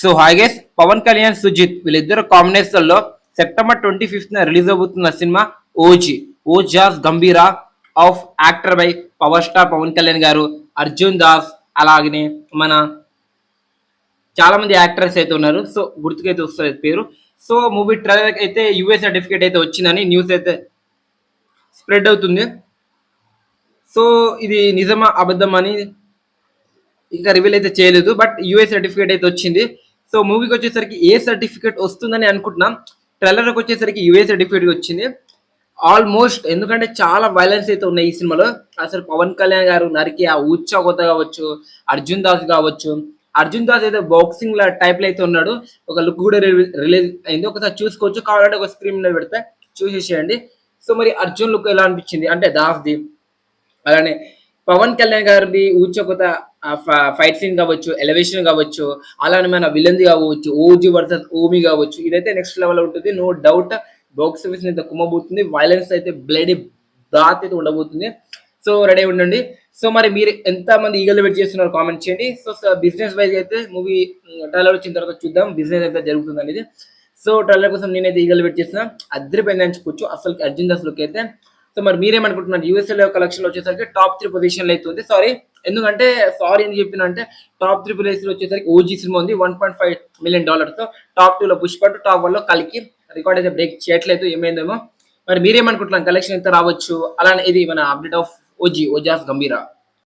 So హాగేస్ పవన్ కళ్యాణ్ సుజిత్ వీళ్ళిద్దరు కాంబినేషన్లో సెప్టెంబర్ ట్వంటీ ఫిఫ్త్ రిలీజ్ అవుతున్న cinema OG Ojas Gambheera of actor by power star Pawan Kalyan garu Arjun Das అలాగనే మన చాలా మంది యాక్టర్స్ అయితే ఉన్నారు. సో గుర్తుకైతే వస్తుంది పేరు. సో మూవీ ట్రైలర్ అయితే యూఏ సర్టిఫికేట్ అయితే వచ్చిందని న్యూస్ అయితే స్ప్రెడ్ అవుతుంది. సో ఇది నిజమా అబద్ధం అని ఇంకా రివీల్ అయితే చేయలేదు. బట్ యూఏ సర్టిఫికేట్ అయితే వచ్చింది. సో మూవీకి వచ్చేసరికి ఏ సర్టిఫికేట్ వస్తుందని అనుకుంటున్నాం. ట్రైలర్కి వచ్చేసరికి యూఏ సర్టిఫికేట్ వచ్చింది. ఆల్మోస్ట్ ఎందుకంటే చాలా వైలెన్స్ అయితే ఉన్నాయి ఈ సినిమాలో. అసలు పవన్ కళ్యాణ్ గారు నరికి ఆ ఊచా కొత్త కావచ్చు అర్జున్ దాస్ కావచ్చు. అర్జున్ దాస్ అయితే బాక్సింగ్ లా టైప్లో అయితే ఉన్నాడు. ఒక లుక్ కూడా రిలీజ్ అయింది. ఒకసారి చూసుకోవచ్చు. కావాలంటే ఒక స్క్రీన్ మీద పెడితే చూసేసేయండి. సో మరి అర్జున్ లుక్ ఎలా అనిపించింది? అంటే దాస్ది. అలానే పవన్ కళ్యాణ్ గారిది ఊచకొత ఫైట్ సీన్ కావచ్చు ఎలివేషన్ కావచ్చు అలానే మన విలన్ కావచ్చు ఓజీ వర్సెస్ ఓమి కావచ్చు ఇదైతే నెక్స్ట్ లెవెల్ ఉంటుంది. నో డౌట్ బాక్స్ ఆఫీస్ అయితే కుమ్మబోతుంది. వైలెన్స్ అయితే బ్లడ్ బాత్ అయితే ఉండబోతుంది. సో రెడీ ఉండండి. సో మరి మీరు ఎంత మంది ఈగల్ వెయిట్ చేస్తున్నారు కామెంట్ చేయండి. సో బిజినెస్ వైజ్ అయితే మూవీ ట్రైలర్ వచ్చిన తర్వాత చూద్దాం. బిజినెస్ అయితే జరుగుతుంది అనేది. సో ట్రైలర్ కోసం నేనైతే ఈగల్ వెయిట్ చేసిన అద్దరిపోయింది అనుకోవచ్చు అసలు అర్జున్ దాస్ లుక్ అయితే సో మరి మీరేమనుకుంటున్నారు? యూఎస్ఏలో కలెక్షన్ వచ్చేసరికి టాప్ త్రీ పొజిషన్ అయితే ఉంది. సారీ ఎందుకంటే సారీ అని చెప్పిన అంటే టాప్ త్రీ ప్లేస్లో వచ్చేసరికి ఓజీ సినిమా ఉంది one point five million dollars top టూలో లో టాప్ వన్లో కలికి రికార్డ్ అయితే బ్రేక్ చేయట్లేదు ఏమైందేమో. మరి మీరేమనుకుంటున్నాం కలెక్షన్ ఎంత రావచ్చు? అలానే ఇది మన update of OG Ojas Gambheera